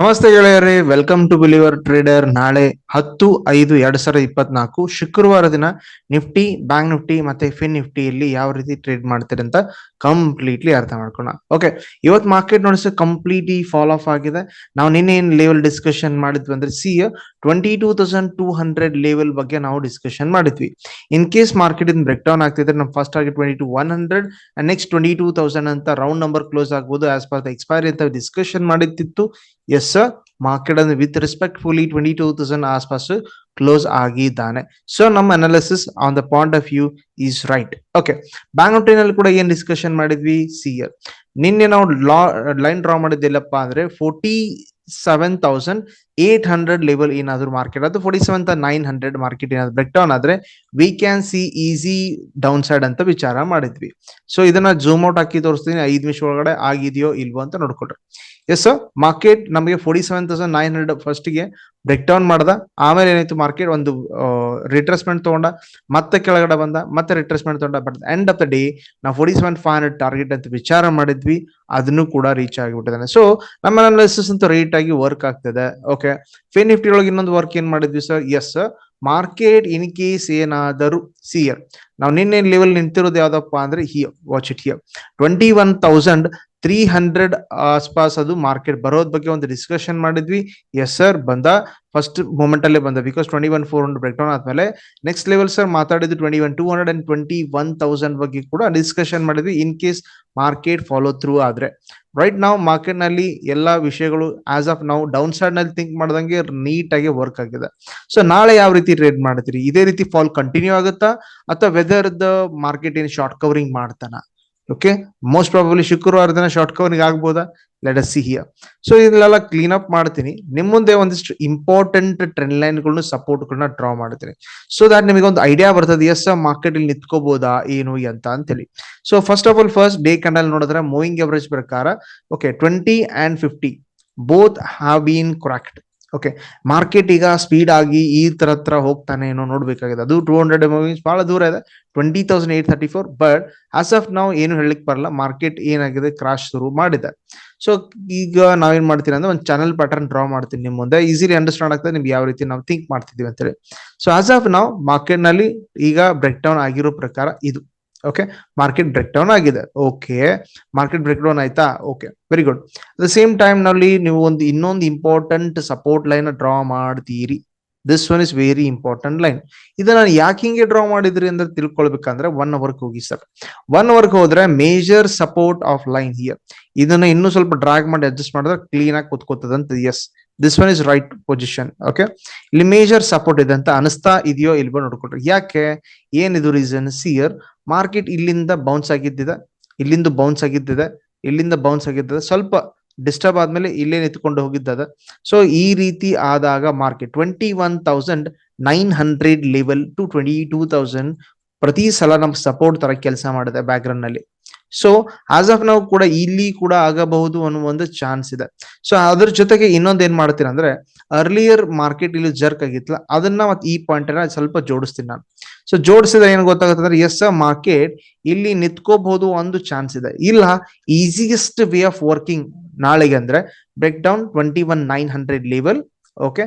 ನಮಸ್ತೆ ಗೆಳೆಯರೇ welcome to believer trader ನಾಳೆ ಹತ್ತು, ಐದು, ಎರಡ್ ಸಾವಿರದ ಇಪ್ಪತ್ನಾಲ್ಕು ಶುಕ್ರವಾರ ದಿನ ನಿಫ್ಟಿ ಬ್ಯಾಂಕ್ ನಿಫ್ಟಿ ಮತ್ತೆ ಫಿನ್ ನಿಫ್ಟಿಯಲ್ಲಿ ಯಾವ ರೀತಿ ಟ್ರೇಡ್ ಮಾಡ್ತೀರಿ ಅಂತ ಕಂಪ್ಲೀಟ್ಲಿ ಅರ್ಥ ಮಾಡ್ಕೋಣ ಓಕೆ ಇವತ್ತು ಮಾರ್ಕೆಟ್ ನೋಡಿದ್ರೆ ಕಂಪ್ಲೀಟ್ಲಿ ಫಾಲೋ ಆಫ್ ಆಗಿದೆ. ನಾವು ನಿನ್ನೆ ಏನ್ ಲೆವೆಲ್ ಡಿಸ್ಕಷನ್ ಮಾಡಿದ್ವಿ ಅಂದ್ರೆ see twenty two thousand two hundred level ಬಗ್ಗೆ ನಾವು ಡಿಸ್ಕಷನ್ ಮಾಡಿದ್ವಿ. In case market in break down ಆಗ್ತಿದ್ರೆ ನಮ್ಮ first target twenty two one hundred next twenty two thousand ಅಂತ ರೌಂಡ್ ನಂಬರ್ ಕ್ಲೋಸ್ ಆಗ್ಬೋದು ಆಸ್ ಪರ್ ದ ಎಕ್ಸ್ಪೈರಿ ಅಂತ discussion ಮಾಡಿದ್ದಿತ್ತು yes market ಅಂದ್ರೆ with respectfully twenty two thousand ಆಸ್ಪಾಸ್ close ಆಗಿದ್ದಾನೆ. So ನಮ್ಮ analysis on the point of view is right okay Bank ನಿಫ್ಟಿನಲ್ಲಿ ಕೂಡ ಏನ್ discussion ಮಾಡಿದ್ವಿ? ಸಿ ನಿನ್ನೆ ನಾವು ಲೈನ್ ಡ್ರಾ ಮಾಡಿದ್ದಿಲ್ಲಪ್ಪ ಅಂದ್ರೆ forty seven thousand eight hundred level ಏನಾದ್ರು ಮಾರ್ಕೆಟ್ ಅದು forty seven nine hundred market ಏನಾದ್ರು ಬ್ರೇಕ್ ಡೌನ್ ಆದ್ರೆ we can see easy downside ಅಂತ ವಿಚಾರ ಮಾಡಿದ್ವಿ. ಸೊ ಇದನ್ನ ಜೂಮ್ ಔಟ್ ಹಾಕಿ ತೋರಿಸ್ತೀನಿ. ಐದು ನಿಮಿಷ ಒಳಗಡೆ ಆಗಿದೆಯೋ ಇಲ್ವೋ ಅಂತ ನೋಡ್ಕೊಳ್ರಿ. ಎಸ್ ಮಾರ್ಕೆಟ್ ನಮಗೆ forty seven thousand nine hundred ಫಸ್ಟ್ಗೆ ಬ್ರೇಕ್ ಡೌನ್ ಮಾಡ್ದ. ಆಮೇಲೆ ಏನಾಯ್ತು ಮಾರ್ಕೆಟ್ ಒಂದು ರಿಟ್ರೆಸ್ಮೆಂಟ್ ತಗೊಂಡ, ಮತ್ತೆ ಕೆಳಗಡೆ ಬಂದ, ಮತ್ತೆ ರಿಟ್ರೆಸ್ಮೆಂಟ್ ತಗೊಂಡ. But end of the day ನಾವು forty seven five hundred target ಅಂತ ವಿಚಾರ ಮಾಡಿದ್ವಿ. ಅದನ್ನು ಕೂಡ ರೀಚ್ ಆಗಿಬಿಟ್ಟಿದ್ದಾನೆ. ಸೊ ನಮ್ಮ ಅನಾಲಿಸಿಸ್ ಅಂತ ರೈಟ್ ಆಗಿ ವರ್ಕ್ ಆಗ್ತದೆ. ಓಕೆ ಫೇ ನಿಫ್ಟಿ ಒಳಗೆ ಇನ್ನೊಂದು ವರ್ಕ್ ಏನ್ ಮಾಡಿದ್ವಿ sir yes market in case ಏನಾದರೂ ಸಿಯರ್ ನಾವು ನಿನ್ನೆ ಲೆವೆಲ್ ನಿಂತಿರೋದು ಯಾವ್ದಪ್ಪ ಅಂದ್ರೆ here watch it here twenty one thousand three hundred ಆಸ್ಪಾಸ್ ಅದು ಮಾರ್ಕೆಟ್ ಬರೋದ್ ಬಗ್ಗೆ ಒಂದು ಡಿಸ್ಕಷನ್ ಮಾಡಿದ್ವಿ. ಎಸ್ ಸರ್ ಬಂದ. ಫಸ್ಟ್ ಮೂಮೆಂಟ್ ಅಲ್ಲೇ ಬಂದ because twenty one four hundred break down ಆದ್ಮೇಲೆ ನೆಕ್ಸ್ಟ್ ಲೆವೆಲ್ ಸರ್ ಮಾತಾಡಿದ್ದು twenty one two hundred and twenty one thousand ಬಗ್ಗೆ ಕೂಡ ಡಿಸ್ಕಷನ್ ಮಾಡಿದ್ವಿ in case market follow through ಆದ್ರೆ. ರೈಟ್ ನಾವು ಮಾರ್ಕೆಟ್ನಲ್ಲಿ ಎಲ್ಲಾ ವಿಷಯಗಳು ಆಸ್ ಆಫ್ ನಾವು ಡೌನ್ ಸೈಡ್ನಲ್ಲಿ ಥಿಂಕ್ ಮಾಡ್ದಂಗೆ ನೀಟ್ ಆಗಿ ವರ್ಕ್ ಆಗಿದೆ. ಸೊ ನಾಳೆ ಯಾವ ರೀತಿ ಟ್ರೇಡ್ ಮಾಡ್ತೀರಿ? ಇದೇ ರೀತಿ ಫಾಲ್ ಕಂಟಿನ್ಯೂ ಆಗುತ್ತಾ? ಅಥವಾ ವೆದರ್ ದ ಮಾರ್ಕೆಟ್ ಏನ್ ಶಾರ್ಟ್ ಕವರಿಂಗ್ ಮಾಡ್ತಾನ? ಓಕೆ ಮೋಸ್ಟ್ ಪ್ರಾಬಬ್ಲಿ ಶುಕ್ರವಾರ ದಿನ ಶಾರ್ಟ್ ಕವರಿಂಗ್ ಆಗ್ಬೋದಾ? Let us see here so ಇದನ್ನೆಲ್ಲ ಕ್ಲೀನ್ ಅಪ್ ಮಾಡ್ತೀನಿ. ನಿಮ್ ಮುಂದೆ ಒಂದಿಷ್ಟು ಇಂಪಾರ್ಟೆಂಟ್ ಟ್ರೆಂಡ್ ಲೈನ್ ಗಳನ್ನ ಸಪೋರ್ಟ್ ಗಳನ್ನ ಡ್ರಾ ಮಾಡ್ತೀನಿ. ಸೊ ದಾಟ್ ನಿಮಗೆ ಒಂದು ಐಡಿಯಾ ಬರ್ತದೆ. ಎಸ್ ಮಾರ್ಕೆಟ್ ಇಲ್ಲಿ ನಿಂತ್ಕೋಬಹುದಾ ಏನು ಅಂತ ಅಂತೇಳಿ. So first of all first day candle ನೋಡಿದ್ರೆ ಮೂವಿಂಗ್ ಎವರೇಜ್ ಪ್ರಕಾರ okay twenty and fifty both have been cracked okay market ಈಗ ಸ್ಪೀಡ್ ಆಗಿ ಈ ತರ ಹತ್ರ ಹೋಗ್ತಾನೆ ಏನೋ ನೋಡ್ಬೇಕಾಗಿದೆ. ಅದು ಟೂ ಹಂಡ್ರೆಡ್ ಮೂವಿಂಗ್ಸ್ ಬಹಳ ದೂರ ಇದೆ. Twenty thousand eight thirty four but as of ನಾವು ಏನು ಹೇಳಲಿಕ್ಕೆ ಬರಲ್ಲ. ಮಾರ್ಕೆಟ್ ಏನಾಗಿದೆ? ಕ್ರಾಶ್ ಶುರು ಮಾಡಿದೆ. ಸೊ ಈಗ ನಾವೇನ್ ಮಾಡ್ತೀನಿ ಅಂದ್ರೆ ಒಂದು ಚಾನಲ್ ಪ್ಯಾಟರ್ನ್ ಡ್ರಾ ಮಾಡ್ತೀನಿ ನಿಮ್ಮ ಮುಂದೆ. ಈಸಿಲಿ ಅಂಡರ್ಸ್ಟ್ಯಾಂಡ್ ಆಗ್ತದೆ. ನಿಮ್ಗೆ ಯಾವ ರೀತಿ ನಾವು ಥಿಂಕ್ ಮಾಡ್ತಿದೀವಿ ಅಂತೇಳಿ. ಸೊ ಆಸ್ ಆಫ್ ನಾವು ಮಾರ್ಕೆಟ್ನಲ್ಲಿ ಈಗ ಬ್ರೇಕ್ ಡೌನ್ ಆಗಿರೋ ಪ್ರಕಾರ ಇದು. ಓಕೆ ಮಾರ್ಕೆಟ್ ಬ್ರೇಕ್ ಡೌನ್ ಆಗಿದೆ. ಓಕೆ ಮಾರ್ಕೆಟ್ ಬ್ರೇಕ್ ಡೌನ್ ಆಯ್ತಾ? Okay very good at the same ಟೈಮ್ನಲ್ಲಿ ನೀವು ಒಂದು ಇನ್ನೊಂದು ಇಂಪಾರ್ಟೆಂಟ್ ಸಪೋರ್ಟ್ ಲೈನ್ ಡ್ರಾ ಮಾಡ್ತೀರಿ. This one is very important line ಇದನ್ನ ಯಾಕೆ ಹಿಂಗೆ ಡ್ರಾ ಮಾಡಿದ್ರಿ ಅಂತ ತಿಳ್ಕೊಳ್ಬೇಕಂದ್ರೆ ಒನ್ ಅವರ್ಗೆ ಹೋಗಿ ಸರ್ ಒನ್ ಅವರ್ಗೆ ಹೋದ್ರೆ major support of line here ಇದನ್ನ ಇನ್ನೂ ಸ್ವಲ್ಪ ಡ್ರಾಗ್ ಮಾಡಿ ಅಡ್ಜಸ್ಟ್ ಮಾಡಿದ್ರೆ ಕ್ಲೀನ್ ಆಗಿ ಕುತ್ಕೋತದಂತ yes this one is right position okay ಇಲ್ಲಿ ಮೇಜರ್ ಸಪೋರ್ಟ್ ಇದೆ ಅಂತ ಅನಿಸ್ತಾ ಇದೆಯೋ ಇಲ್ವೋ ನೋಡ್ಕೊಟ್ರಿ ಯಾಕೆ? ಏನಿದು ರೀಸನ್ ಸಿಯರ್ ಮಾರ್ಕೆಟ್ ಇಲ್ಲಿಂದ ಬೌನ್ಸ್ ಆಗಿದ್ದಿದೆ, ಇಲ್ಲಿಂದ ಬೌನ್ಸ್ ಆಗಿದ್ದಿದೆ, ಇಲ್ಲಿಂದ ಬೌನ್ಸ್ ಆಗಿದ್ದಿದೆ. ಸ್ವಲ್ಪ ಡಿಸ್ಟರ್ಬ್ ಆದ್ಮೇಲೆ ಇಲ್ಲೇ ನಿಂತ್ಕೊಂಡು ಹೋಗಿದ್ದದ. ಸೊ ಈ ರೀತಿ ಆದಾಗ market twenty one thousand nine hundred level to twenty two thousand ಪ್ರತಿ ಸಲ ನಮ್ ಸಪೋರ್ಟ್ ತರ ಕೆಲಸ ಮಾಡಿದೆ ಬ್ಯಾಕ್ ಗ್ರೌಂಡ್ನಲ್ಲಿ. ಸೊ ಆಸ್ ಆಫ್ ನಾವು ಕೂಡ ಇಲ್ಲಿ ಕೂಡ ಆಗಬಹುದು ಅನ್ನೋ ಒಂದು ಚಾನ್ಸ್ ಇದೆ. ಸೊ ಅದ್ರ ಜೊತೆಗೆ ಇನ್ನೊಂದ್ ಏನ್ ಮಾಡ್ತೀನಿ ಅಂದ್ರೆ ಅರ್ಲಿಯರ್ ಮಾರ್ಕೆಟ್ ಇಲ್ಲಿ ಜರ್ಕ್ ಆಗಿತ್ತಲ್ಲ, ಅದನ್ನ ಮತ್ತೆ ಈ ಪಾಯಿಂಟ್ ಸ್ವಲ್ಪ ಜೋಡಿಸ್ತೀನಿ ನಾನು. ಸೊ ಜೋಡಿಸಿದ್ರೆ ಏನ್ ಗೊತ್ತಾಗುತ್ತೆ ಅಂದ್ರೆ ಎಸ್ ಮಾರ್ಕೆಟ್ ಇಲ್ಲಿ ನಿಂತ್ಕೋಬಹುದು ಒಂದು ಚಾನ್ಸ್ ಇದೆ. ಇಲ್ಲ ಈಸಿಯೆಸ್ಟ್ ವೇ ಆಫ್ ವರ್ಕಿಂಗ್ ನಾಳೆಗೆ ಅಂದ್ರೆ break down twenty one nine hundred level okay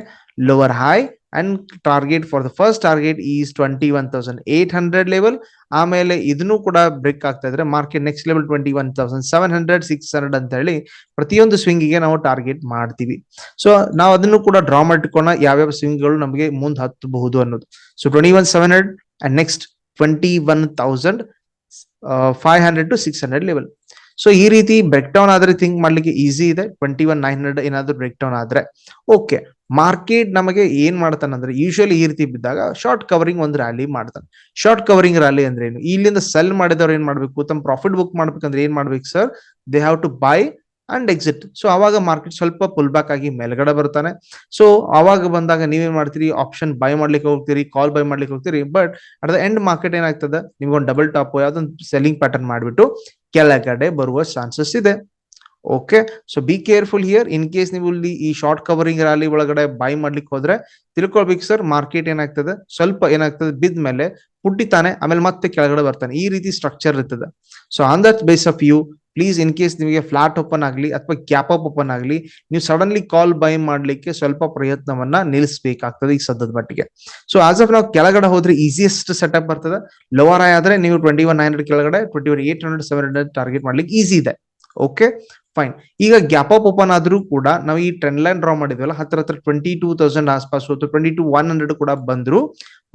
lower high and target for the first target is twenty one thousand eight hundred level ಆಮೇಲೆ ಇದನ್ನು ಕೂಡ ಬ್ರೇಕ್ ಆಗ್ತಾ ಇದ್ರೆ market next level twenty one thousand seven hundred six hundred ಅಂತ ಹೇಳಿ ಪ್ರತಿಯೊಂದು ಸ್ವಿಂಗಿಗೆ ನಾವು target ಮಾಡ್ತೀವಿ. ಸೊ ನಾವು ಅದನ್ನು ಕೂಡ ಡ್ರಾ ಮಾಡಿಟ್ಕೋಣ ಯಾವ್ಯಾವ ಸ್ವಿಂಗ್ಗಳು ನಮಗೆ ಮುಂದೆ ಹತ್ತಬಹುದು ಅನ್ನೋದು. So twenty one seven hundred and next twenty one thousand five hundred to six hundred level so ಈ ರೀತಿ ಬ್ರೇಕ್ ಡೌನ್ ಆದ್ರೆ ಥಿಂಕ್ ಮಾಡ್ಲಿಕ್ಕೆ ಈಸಿ ಇದೆ. ಟ್ವೆಂಟಿ ಒನ್ ನೈನ್ ಹಂಡ್ರೆಡ್ ಏನಾದ್ರು ಬ್ರೇಕ್ ಡೌನ್ ಆದ್ರೆ. ಓಕೆ ಮಾರ್ಕೆಟ್ ನಮಗೆ ಏನ್ ಮಾಡ್ತಾನೆ ಅಂದ್ರೆ ಯೂಶಲಿ ಈ ರೀತಿ ಬಿದ್ದಾಗ ಶಾರ್ಟ್ ಕವರಿಂಗ್ ಒಂದು ರ್ಯಾಲಿ ಮಾಡ್ತಾನೆ. ಶಾರ್ಟ್ ಕವರಿಂಗ್ ರ್ಯಾಲಿ ಅಂದ್ರೆ ಏನು? ಇಲ್ಲಿಂದ ಸೆಲ್ ಮಾಡಿದವ್ರು ಏನ್ ಮಾಡ್ಬೇಕು? ತಮ್ಮ ಪ್ರಾಫಿಟ್ ಬುಕ್ ಮಾಡ್ಬೇಕಂದ್ರೆ ಏನ್ ಮಾಡ್ಬೇಕು sir they have to buy and exit so ಅವಾಗ ಮಾರ್ಕೆಟ್ ಸ್ವಲ್ಪ ಪುಲ್ ಬ್ಯಾಕ್ ಆಗಿ ಮೇಲ್ಗಡೆ ಬರ್ತಾನೆ. ಸೊ ಅವಾಗ ಬಂದಾಗ ನೀವೇನ್ ಮಾಡ್ತೀರಿ? ಆಪ್ಷನ್ ಬೈ ಮಾಡ್ಲಿಕ್ಕೆ ಹೋಗ್ತೀರಿ ಕಾಲ್ ಬೈ ಮಾಡ್ಲಿಕ್ಕೆ ಹೋಗ್ತೀರಿ. But at the end market ಏನಾಗ್ತದೆ ನಿಮ್ಗೊಂದು ಡಬಲ್ ಟಾಪ್ ಯಾವ್ದೊಂದು ಸೆಲ್ಲಿಂಗ್ ಪ್ಯಾಟರ್ನ್ ಮಾಡಿಬಿಟ್ಟು ಕೆಳಗಡೆ ಬರುವ ಚಾನ್ಸಸ್ ಇದೆ. Okay so be careful here in case ನೀವು ಇಲ್ಲಿ ಈ ಶಾರ್ಟ್ ಕವರಿಂಗ್ ರ್ಯಾಲಿ ಒಳಗಡೆ ಬೈ ಮಾಡ್ಲಿಕ್ಕೆ ಹೋದ್ರೆ, ತಿಳ್ಕೊಳ್ಬೇಕು ಸರ್ ಮಾರ್ಕೆಟ್ ಏನಾಗ್ತದೆ? ಸ್ವಲ್ಪ ಏನಾಗ್ತದೆ? ಬಿದ್ದ ಮೇಲೆ ಪುಟ್ಟಿತಾನೆ ಆಮೇಲೆ ಮತ್ತೆ ಕೆಳಗಡೆ ಬರ್ತಾನೆ. ಈ ರೀತಿ ಸ್ಟ್ರಕ್ಚರ್ ಇರ್ತದೆ. So on that base of you please in case ನಿಮಗೆ ಫ್ಲಾಟ್ ಓಪನ್ ಆಗಲಿ ಅಥವಾ ಕ್ಯಾಪ್ ಅಪ್ ಓಪನ್ ಆಗಲಿ, ನೀವು ಸಡನ್ಲಿ ಕಾಲ್ ಬೈ ಮಾಡ್ಲಿಕ್ಕೆ ಸ್ವಲ್ಪ ಪ್ರಯತ್ನವನ್ನ ನಿಲ್ಲಿಸಬೇಕಾಗ್ತದೆ ಈ ಸದ್ಯದ ಮಟ್ಟಿಗೆ. ಸೊ ಆಸ್ ಆಫ್ ನಾವು ಕೆಳಗಡೆ ಹೋದ್ರೆ ಈಸಿಯೆಸ್ಟ್ ಸೆಟಪ್ ಬರ್ತದೆ. ಲೋವರ್ ಆದ್ರೆ ನೀವು ಟ್ವೆಂಟಿ ಒನ್ ನೈನ್ ಹಂಡ್ರೆಡ್ ಕೆಳಗಡೆ twenty one eight hundred seven hundred target ಮಾಡ್ಲಿಕ್ಕೆ ಈಸಿ ಇದೆ. ಓಕೆ ಫೈನ್ ಈಗ ಗ್ಯಾಪ್ ಅಪ್ ಓಪನ್ ಆದ್ರೂ ಕೂಡ ನಾವು ಈ ಟ್ರೆಂಡ್ ಲೈನ್ ಡ್ರಾ ಮಾಡಿದ್ವಲ್ಲ, ಹತ್ರ ಹತ್ರ ಟ್ವೆಂಟಿ ಟೂ ತೌಸಂಡ್ ಆಸ್ಪಾಸ್ ಅಥವಾ ಟ್ವೆಂಟಿ ಟು ಒನ್ ಹಂಡ್ರೆಡ್ ಕೂಡ ಬಂದ್ರು.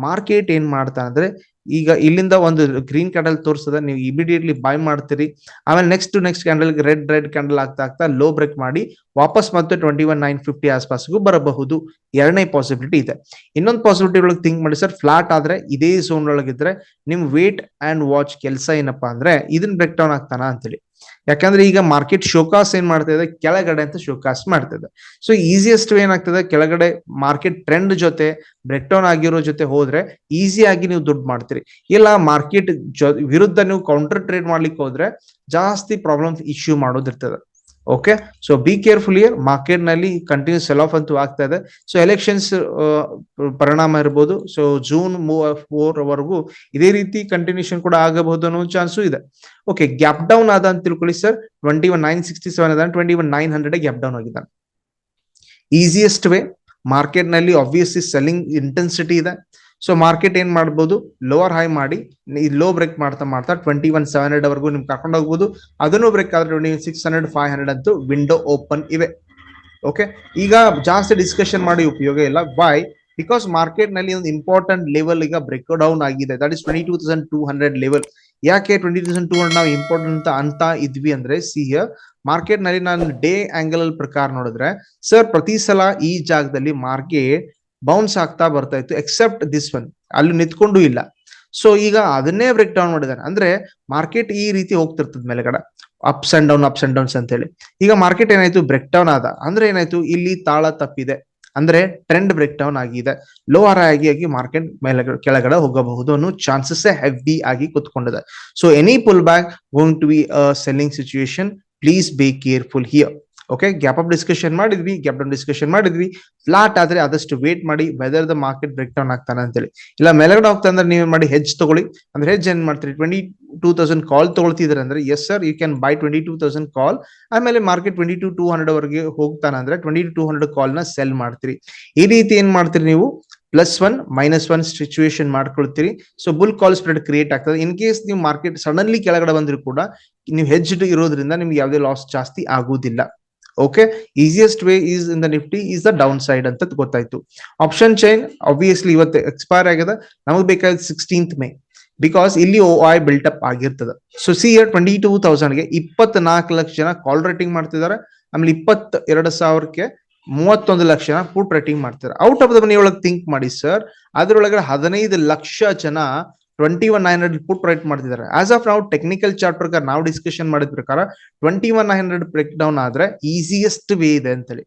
ಮಾರ್ಕೆಟ್ ಏನ್ ಮಾಡ್ತಾ ಅಂದ್ರೆ, ಈಗ ಇಲ್ಲಿಂದ ಒಂದು ಗ್ರೀನ್ ಕ್ಯಾಂಡಲ್ ತೋರಿಸದ ನೀವು ಇಮಿಡಿಯೇಟ್ಲಿ ಬೈ ಮಾಡ್ತೀರಿ. ಆಮೇಲೆ next next candle red red candle ಆಗ್ತಾ ಆಗ್ತಾ ಲೋ ಬ್ರೇಕ್ ಮಾಡಿ ವಾಪಸ್ ಮತ್ತೆ ಟ್ವೆಂಟಿ ಒನ್ ನೈನ್ ಫಿಫ್ಟಿ ಆಸ್ಪಾಸ್ಗೂ ಬರಬಹುದು. ಎರಡನೇ ಪಾಸಿಬಿಲಿಟಿ ಇದೆ. ಇನ್ನೊಂದು ಪಾಸಿಬಿಲಿಟಿ ಒಳಗೆ ಥಿಂಕ್ ಮಾಡಿ ಸರ್ ಫ್ಲಾಟ್ ಆದ್ರೆ ಇದೇ ಝೋನ್ ಒಳಗಿದ್ರೆ ನಿಮ್ ವೇಟ್ ಅಂಡ್ ವಾಚ್ ಕೆಲಸ ಏನಪ್ಪಾ ಅಂದ್ರೆ ಇದನ್ನ ಬ್ರೇಕ್ ಡೌನ್ ಆಗ್ತಾನ ಅಂತೇಳಿ. ಯಾಕಂದ್ರೆ ಈಗ ಮಾರ್ಕೆಟ್ ಶೋಕಾಸ್ ಏನ್ ಮಾಡ್ತಾ ಇದೆ? ಕೆಳಗಡೆ ಅಂತ ಶೋಕಾಸ್ ಮಾಡ್ತಾ ಇದೆ. ಸೊ ಈಸಿಯೆಸ್ಟ್ ಏನಾಗ್ತದೆ? ಕೆಳಗಡೆ ಮಾರ್ಕೆಟ್ ಟ್ರೆಂಡ್ ಜೊತೆ ಬ್ರೇಕ್ ಡೌನ್ ಆಗಿರೋ ಜೊತೆ ಹೋದ್ರೆ ಈಸಿ ಆಗಿ ನೀವು ದುಡ್ಡು ಮಾಡ್ತೀರಿ. ಇಲ್ಲ ಮಾರ್ಕೆಟ್ ವಿರುದ್ಧ ನೀವು ಕೌಂಟರ್ ಟ್ರೇಡ್ ಮಾಡ್ಲಿಕ್ಕೆ ಹೋದ್ರೆ ಜಾಸ್ತಿ problems issue ಮಾಡೋದಿರ್ತದೆ. Okay so be careful here ಮಾರ್ಕೆಟ್ನಲ್ಲಿ ಕಂಟಿನ್ಯೂಸ್ ಸೆಲ್ ಆಫ್ ಅಂತೂ ಆಗ್ತಾ ಇದೆ. ಸೊ ಎಲೆಕ್ಷನ್ಸ್ ಪರಿಣಾಮ ಇರ್ಬೋದು. ಸೊ ಜೂನ್ ಫೋರ್ ವರೆಗೂ ಇದೇ ರೀತಿ ಕಂಟಿನ್ಯೂಷನ್ ಕೂಡ ಆಗಬಹುದು ಅನ್ನೋ ಚಾನ್ಸು ಇದೆ. ಓಕೆ ಗ್ಯಾಪ್ ಡೌನ್ ಆದ ಅಂತ ತಿಳ್ಕೊಳ್ಳಿ sir twenty one nine sixty seven ಅದ twenty one nine hundred gap down ಆಗಿದ್ದಾನೆ ಈಸಿಯೆಸ್ಟ್ ವೇ ಮಾರ್ಕೆಟ್ನಲ್ಲಿ ಆಬ್ವಿಯಸ್ಲಿ ಸೆಲ್ಲಿಂಗ್ ಇಂಟೆನ್ಸಿಟಿ ಇದೆ. ಸೊ ಮಾರ್ಕೆಟ್ ಏನ್ ಮಾಡ್ಬೋದು? ಲೋವರ್ ಹೈ ಮಾಡಿ ಲೋ ಬ್ರೇಕ್ ಮಾಡ್ತಾ ಮಾಡ್ತಾ ಟ್ವೆಂಟಿ ಒನ್ ಸೆವೆನ್ ಹಂಡ್ರೆಡ್ ವರೆಗೂ ನಿಮ್ಗೆ ಕರ್ಕೊಂಡು ಹೋಗ್ಬೋದು. ಅದನ್ನು ಬ್ರೇಕ್ ಆದ್ರೆ twenty six hundred five hundred ಅಂತೂ ವಿಂಡೋ ಓಪನ್ ಇವೆ. ಓಕೆ ಈಗ ಜಾಸ್ತಿ ಡಿಸ್ಕಷನ್ ಮಾಡಿ ಉಪಯೋಗ ಇಲ್ಲ. ಬೈ ಬಿಕಾಸ್ ಮಾರ್ಕೆಟ್ನಲ್ಲಿ ಒಂದು ಇಂಪಾರ್ಟೆಂಟ್ ಲೆವೆಲ್ ಈಗ ಬ್ರೇಕ್ ಡೌನ್ ಆಗಿದೆ. That is twenty two thousand two hundred level ಯಾಕೆ ಟ್ವೆಂಟಿ ತೌಸಂಡ್ ಟೂ ಹಂಡ್ರೆಡ್ ನಾವು ಇಂಪಾರ್ಟೆಂಟ್ ಅಂತ ಅಂತ ಇದ್ವಿ ಅಂದ್ರೆ ಸಿ ಮಾರ್ಕೆಟ್ನಲ್ಲಿ ನಾನು ಡೇ ಆಂಗಲ್ ಪ್ರಕಾರ ನೋಡಿದ್ರೆ ಸರ್ ಪ್ರತಿ ಸಲ ಈ ಜಾಗದಲ್ಲಿ ಮಾರ್ಕೆಟ್ ಬೌನ್ಸ್ ಆಗ್ತಾ ಬರ್ತಾ ಇತ್ತು ಎಕ್ಸೆಪ್ಟ್ ದಿಸ್ ಒನ್ ಅಲ್ಲಿ ನಿಂತ್ಕೊಂಡು ಇಲ್ಲ. ಸೊ ಈಗ ಅದನ್ನೇ ಬ್ರೇಕ್ ಡೌನ್ ಮಾಡಿದ್ದಾನೆ ಅಂದ್ರೆ ಮಾರ್ಕೆಟ್ ಈ ರೀತಿ ಹೋಗ್ತಿರ್ತದ ಮೇಲೆಗಡೆ. Ups and down ups and downs ಅಂತ ಹೇಳಿ ಈಗ ಮಾರ್ಕೆಟ್ ಏನಾಯ್ತು? ಬ್ರೇಕ್ ಡೌನ್ ಆದ. ಅಂದ್ರೆ ಏನಾಯ್ತು? ಇಲ್ಲಿ ತಾಳ ತಪ್ಪಿದೆ. ಅಂದ್ರೆ ಟ್ರೆಂಡ್ ಬ್ರೇಕ್ ಡೌನ್ ಆಗಿದೆ. ಲೋ ಆರ್ ಆಗಿ ಆಗಿ ಮಾರ್ಕೆಟ್ ಮೇಲೆ ಕೆಳಗಡೆ ಹೋಗಬಹುದು ಅನ್ನೋ ಚಾನ್ಸಸ್ ಹೆವಿ ಆಗಿ ಕುತ್ಕೊಂಡಿದೆ. So any pull back going to be selling situation please be careful here okay gap up discussion ಮಾಡಿದ್ವಿ ಗ್ಯಾಪ್ ಡೌನ್ ಡಿಸ್ಕಷನ್ ಮಾಡಿದ್ವಿ. ಫ್ಲಾಟ್ ಆದ್ರೆ ಆದಷ್ಟು ವೇಟ್ ಮಾಡಿ whether the market break down ಆಗ್ತಾನೆ ಅಂತೇಳಿ. ಇಲ್ಲ, ಮೇಲ್ಗಡೆ ಹೋಗ್ತಾ ಅಂದ್ರೆ ನೀವು ಮಾಡಿ ಹೆಜ್ ತಗೊಳ್ಳಿ. ಅಂದ್ರೆ ಹೆಜ್ ಏನ್ ಮಾಡ್ತೀರಿ? ಟ್ವೆಂಟಿ ಟೂ ತೌಸಂಡ್ ಕಾಲ್ ತಗೊಳ್ತಿದ್ರೆ ಅಂದ್ರೆ yes sir you can buy twenty two thousand call ಆಮೇಲೆ market twenty two two hundred ವರೆಗೆ ಹೋಗ್ತಾನೆ ಅಂದ್ರೆ ಟ್ವೆಂಟಿ ಟು ಟೂ ಹಂಡ್ರೆಡ್ ಕಾಲ್ನ ಸೆಲ್ ಮಾಡ್ತೀರಿ. ಈ ರೀತಿ ಏನ್ ಮಾಡ್ತೀರಿ ನೀವು? Plus one minus one situation ಮಾಡ್ಕೊಳ್ತೀರಿ. So bull call spread create ಆಗ್ತದೆ. ಇನ್ ಕೇಸ್ ನೀವು ಮಾರ್ಕೆಟ್ ಸಡನ್ಲಿ ಕೆಳಗಡೆ ಬಂದ್ರು ಕೂಡ, ನೀವು ಹೆಜ್ಡ್ ಇರೋದ್ರಿಂದ ನಿಮ್ಗೆ ಯಾವುದೇ ಲಾಸ್ ಜಾಸ್ತಿ ಆಗುವುದಿಲ್ಲ okay easiest way is in the Nifty is the downside ಅಂತ ಗೊತ್ತಾಯ್ತು. ಆಪ್ಷನ್ ಚೈನ್ ಆಬ್ವಿಯಸ್ಲಿ ಇವತ್ತು ಎಕ್ಸ್ಪೈರ್ ಆಗಿದೆ. ನಮಗೆ ಬೇಕಾದ ಸಿಕ್ಸ್ಟೀನ್ತ್ ಮೇ ಬಿಕಾಸ್ ಇಲ್ಲಿ ಓ ಐ ಬಿಲ್ಟ್ ಅಪ್ ಆಗಿರ್ತದೆ. So see here twenty two ತೌಸಂಡ್ಗೆ ಇಪ್ಪತ್ನಾಲ್ಕು ಲಕ್ಷ ಜನ ಕಾಲ್ ರೇಟಿಂಗ್ ಮಾಡ್ತಿದ್ದಾರೆ. ಆಮೇಲೆ ಇಪ್ಪತ್ ಎರಡು ಸಾವಿರಕ್ಕೆ ಮೂವತ್ತೊಂದು ಲಕ್ಷ ಜನ ಪುಟ್ ರೇಟಿಂಗ್ ಮಾಡ್ತಿದ್ದಾರೆ. ಔಟ್ ಆಫ್ ದ ಮನಿ ಒಳಗೆ ಥಿಂಕ್ ಮಾಡಿ ಸರ್ ಅದರೊಳಗಡೆ ಹದಿನೈದು ಲಕ್ಷ ಜನ twenty one nine hundred put write ಮಾಡ್ತಿದ್ದಾರೆ. ಆಸ್ ಆಫ್ ನಾವು ಟೆಕ್ನಿಕಲ್ ಚಾರ್ಟ್ ಪ್ರಕಾರ ನಾವು ಡಿಸ್ಕಷನ್ ಮಾಡಿದ ಪ್ರಕಾರ twenty one nine hundred break down ಆದ್ರೆ ಈಸಿಯೆಸ್ಟ್ ವೇ ಇದೆ ಅಂತೇಳಿ.